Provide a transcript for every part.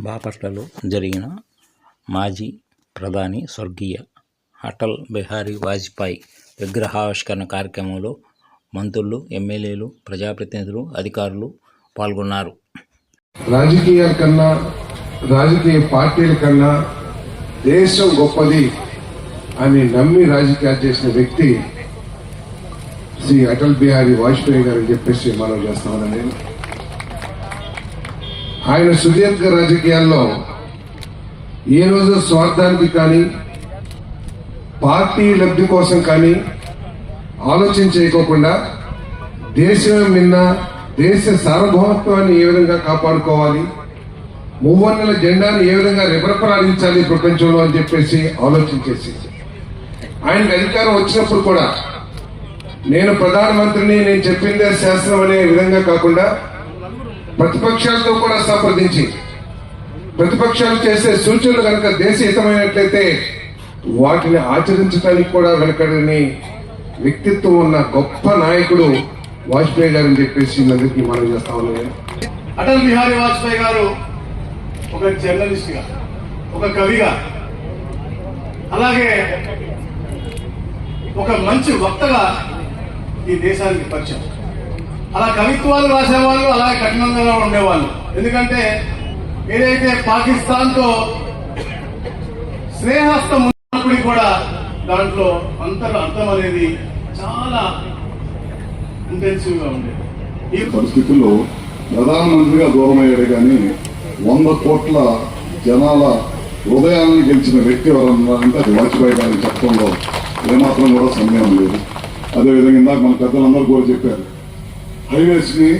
బాపట్లలో జరిగిన మాజీ ప్రధాని స్వర్గీయ అటల్ బిహారీ వాజ్పేయి విగ్రహావిష్కరణ కార్యక్రమంలో మంత్రులు ఎమ్మెల్యేలు ప్రజాప్రతినిధులు అధికారులు పాల్గొన్నారు. రాజకీయాల కన్నా రాజకీయ పార్టీల కన్నా దేశం గొప్పది అని నమ్మి రాజకీయాలు చేసిన వ్యక్తి శ్రీ అటల్ బిహారీ వాజ్పేయి గారు చెప్పేసి మనం చేస్తామని నేను ఆయన సుదీర్ఘ రాజకీయాల్లో ఏ రోజు స్వార్థానికి కానీ పార్టీ లబ్ధి కోసం కానీ ఆలోచన చేయకోకుండా దేశం నిన్న దేశ సార్వభౌమత్వాన్ని ఏ విధంగా కాపాడుకోవాలి మూవన్నెల జెండాను ఏ విధంగా రెపరెపలాడించాలి ప్రపంచంలో అని చెప్పేసి ఆలోచన చేసి ఆయనకు అధికారం వచ్చినప్పుడు కూడా నేను ప్రధానమంత్రిని నేను చెప్పిందే శాస్త్రం అనే విధంగా కాకుండా ప్రతిపక్షాలతో కూడా సంప్రదించి ప్రతిపక్షాలు చేసే సూచనలు కనుక దేశహితమైనట్లయితే వాటిని ఆచరించడానికి కూడా వెనకడని వ్యక్తిత్వం ఉన్న గొప్ప నాయకుడు వాజ్పేయి గారు అని చెప్పేసి అందరికీ మనం చేస్తా ఉన్నాను అటల్ బిహారీ వాజ్పేయి గారు ఒక జర్నలిస్ట్గా ఒక కవిగా అలాగే ఒక మంచి వక్తగా ఈ దేశానికి పరిచయం. అలా కవిత్వాలు రాసేవాళ్ళు అలాగే కఠినంగా ఉండేవాళ్ళు. ఎందుకంటే ఏదైతే పాకిస్తాన్తో స్నేహస్తం ఉన్నప్పటికీ కూడా దాంట్లో అంతర్ అర్థం అనేది చాలా ఇంటెన్సివ్గా ఉండేది. ఈ పరిస్థితుల్లో ప్రధానమంత్రిగా దూరమయ్యాడు కానీ వంద కోట్ల జనాల హృదయాలను గెలిచిన వ్యక్తి ఎవరన్నా అంటే అది వాజ్పేయి గారిని చెప్పడంలో ఏమాత్రం కూడా సందేహం లేదు. అదేవిధంగా ఇందాక మన పెద్దలందరూ కూడా చెప్పారు హైవేస్ని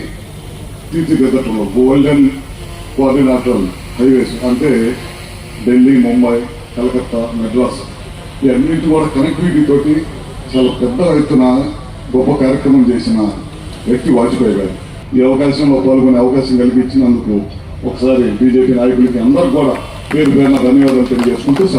తీర్చిదిద్దటంలో గోల్డెన్ కోఆర్డినేటర్ హైవేస్ అంటే ఢిల్లీ ముంబై కలకత్తా మెడ్రాస్ ఇవన్నింటి కూడా కనెక్టివిటీ తోటి చాలా పెద్ద ఎత్తున గొప్ప కార్యక్రమం చేసిన వ్యక్తి వాజ్పేయి గారు. ఈ అవకాశంలో పాల్గొనే అవకాశం కల్పించినందుకు ఒకసారి బీజేపీ నాయకులకి అందరూ కూడా పేరు పేరున ధన్యవాదాలు తెలియజేసుకుంటూ సార్